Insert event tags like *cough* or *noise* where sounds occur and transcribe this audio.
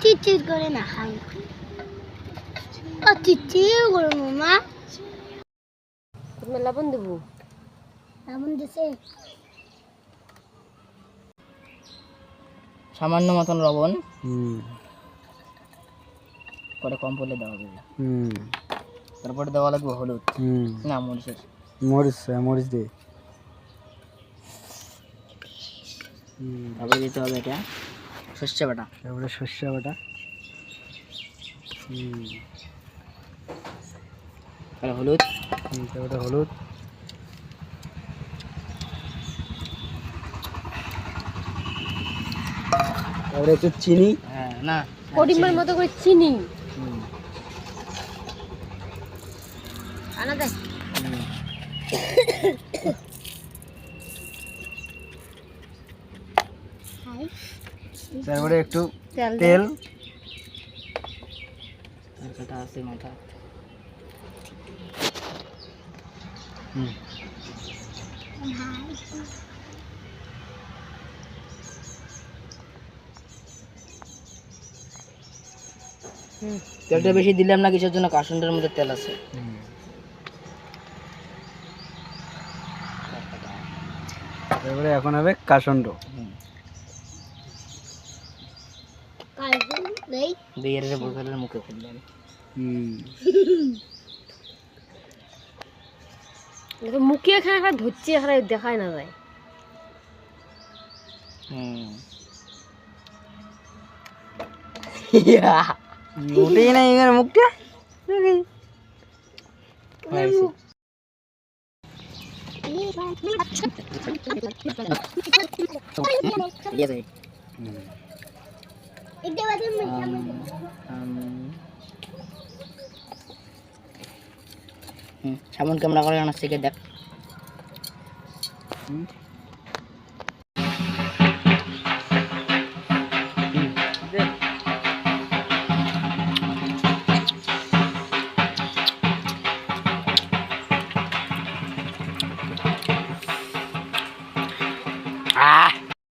চিচির করে না খাই ও চিচির করে মামা তুমি লবণ দেবো এমন দিছে সামান্য মতন লবণ। হুম। পরে কম পড়লে দেওয়া যাবে হুম। তারপরে দেওয়া লাগবে হলুদ। হুম। না মরিচের। মরিচ হ্যাঁ, মরিচ দে তারপরে দিতে হবে এটা। সর্ষে বাটা। তারপরে সর্ষে বাটা। হুম। তারপরে হলুদ। হুম, তারপরে হলুদ। তারপরে একটু চিনি। হ্যাঁ না। পরিমাণ মতো করে চিনি। হুম। আনা দেয় তারপরে একটু তেল তেলটা বেশি দিলাম না কিসের জন্য কাসুন্ডের মধ্যে তেল আছে। তারপরে এখন হবে কাসন্ড। হুম। কালকে নেই বিয়ের বোতলের মুখে ফেললেন মুখে এখানে একটা ধরছি এখানে দেখায় না যায়। হুম। *laughs* না এখানে মুখটা সামন ক্যামেরা করে আনার থেকে দেখ হুম।